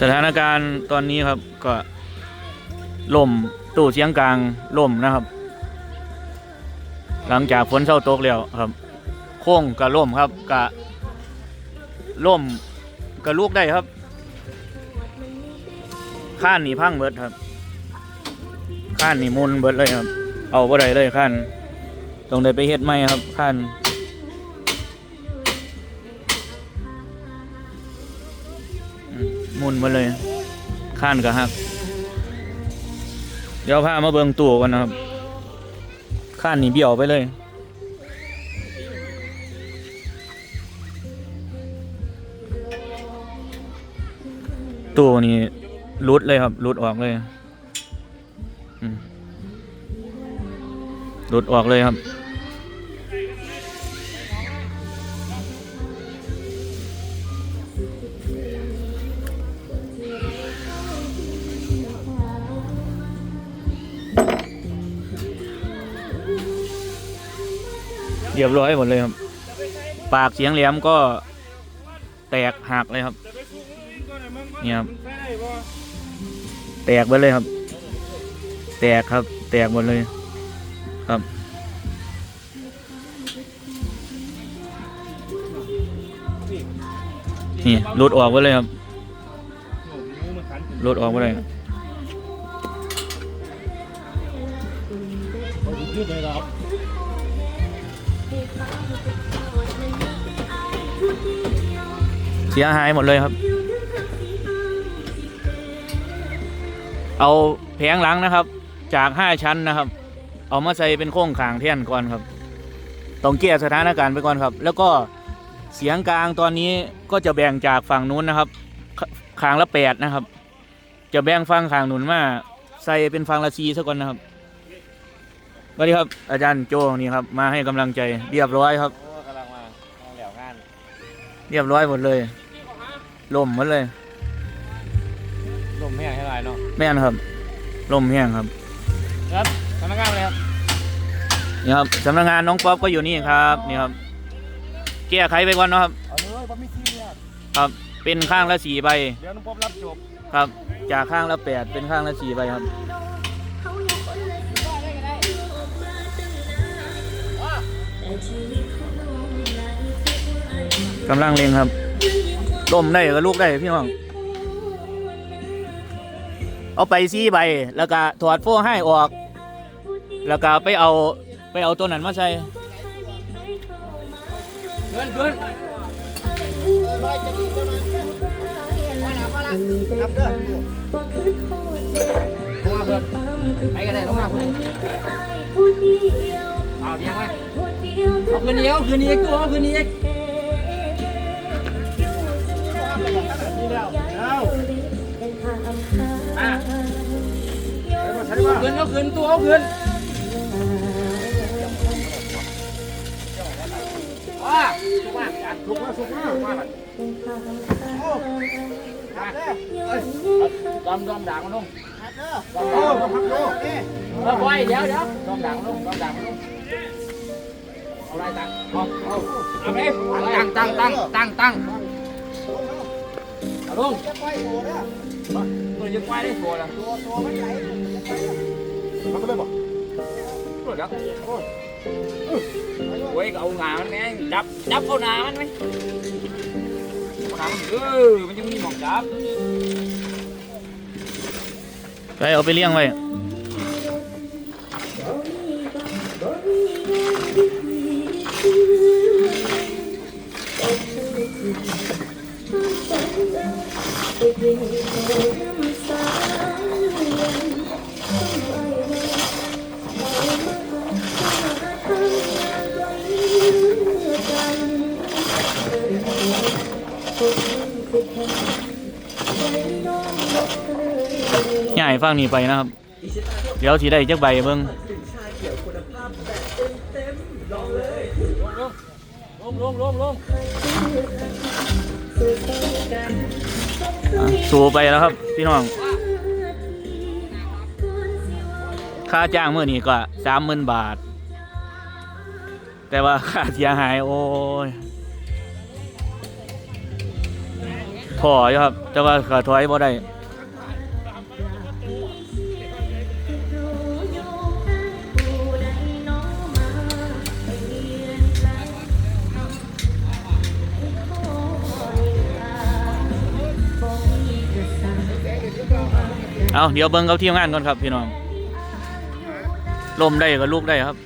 สถานการณ์ตอนนี้ครับก็ล่มตู้เสียงกลางล่มนะครับ หลังจากฝนเศร้าตกแล้วครับ โค้งก็ล่มครับก็ล่มก็ลูกได้ครับข้านนี่พังเบิดครับข้านนี่มุนเบิดเลยครับ เอาบ่ได้เลยข้านต้องได้ไปเฮ็ดใหมครับข้าน มุนเบิดเลยข้านก็ฮัก เดี๋ยวพามาเบิ่งตู้กันนะครับข้านนี่เบี้ยวไปเลยตู้นี่รุดเลยครับรุดออกเลยรุดออกเลยครับ เรียบร้อยหมดเลยครับ ปากเสียงแหลมก็แตกหักเลยครับ เนี่ยครับ แตกหมดเลยครับ แตกครับ แตกหมดเลยครับนี่หลุดออกหมดเลยครับหลุดออกหมดเลยครับ เสียหายหมดเลยครับ เอาแผงหลังนะครับ จากห้าชั้นนะครับ เอามาใส่เป็นโค้งขางเทียนก่อนครับต้องเกียร์สถานการณ์ไปก่อนครับ แล้วก็เสียงกลางตอนนี้ก็จะแบ่งจากฝั่งนู้นนะครับขางละแปดนะครับ จะแบ่งฟังขางหนุนมาใส่เป็นฟังละซีซะก่อนนะครับสวัสดีครับ อาจารย์โจนี่ครับ มาให้กำลังใจเรียบร้อยครับกำลังมาเอาแหลวงาน เรียบร้อยหมดเลย ล่มหมดเลย ลมแห้งให้ไรเนาะแม่นครับ ล่มแห้งครับครับสำนักงานเลยครับนี่ครับสำนักงานน้องป๊อปก็อยู่นี่ครับนี่ครับแก้ไขไปก่อนเนาะครับ เอาเลยผมมีทีเนี่ยครับ เป็นข้างละสี่ใบเดี๋ยวน้องป๊อบรับจบครับ จากข้างละแปดเป็นข้างละสี่ใบครับ กำลังเล็งครับ ล่มได้ก็ลูกได้พี่น้อง เอาไปซี่ใบ แล้วก็ถอดโฟให้ออก แล้วก็ไปเอาไปเอาตัวนั้นมาใส่เกินเกินเอาเพื่อนไปกันเลยลงมาเพื่อนเอาเดียวไหมเอาคืนนี้เอาคืนนี้ตัวเอาคืนนี้ อะเอาคืนเอาคืนตัวเอาคืนอะสุกมากสุกมากสุกมากมาแบบดอมดอมด่างมันลงดอมด่างมันลงเออไว้เดี๋ยวเดี๋ยวดอมด่างมันลงดอมด่างมันลงเอาไรตั้งเอาเอาเอาไปตั้งตั้งตั้งตั้งตั้งเอา ลุงตัวยังไว้ได้ตัวละตัวตัวไม่ใหญ่มันก็ได้บอกตัวเดี๋ยวโอ้ยเอาหนามันไงดับดับเอาหนามันไหมหนามันเออมันยังมีหมองดับไปเอาไปเลี้ยงไว้ ใหญ่ฟังนี่ไปนะครับ เดี๋ยวสีได้จักใบเบิ่งลงลงลงลง สูไปแล้วครับ พี่น้อง ค่าจ้างเมื่อนี้ก็สามหมื่นบาท แต่ว่าค่าเสียหายโอ้ยพออยู่ครับ แต่ว่าขาถอยบ่ได้ เอาเดี๋ยวเบิ่งกับทีมงานก่อนครับพี่น้องลมได้ก็ลูกได้ครับ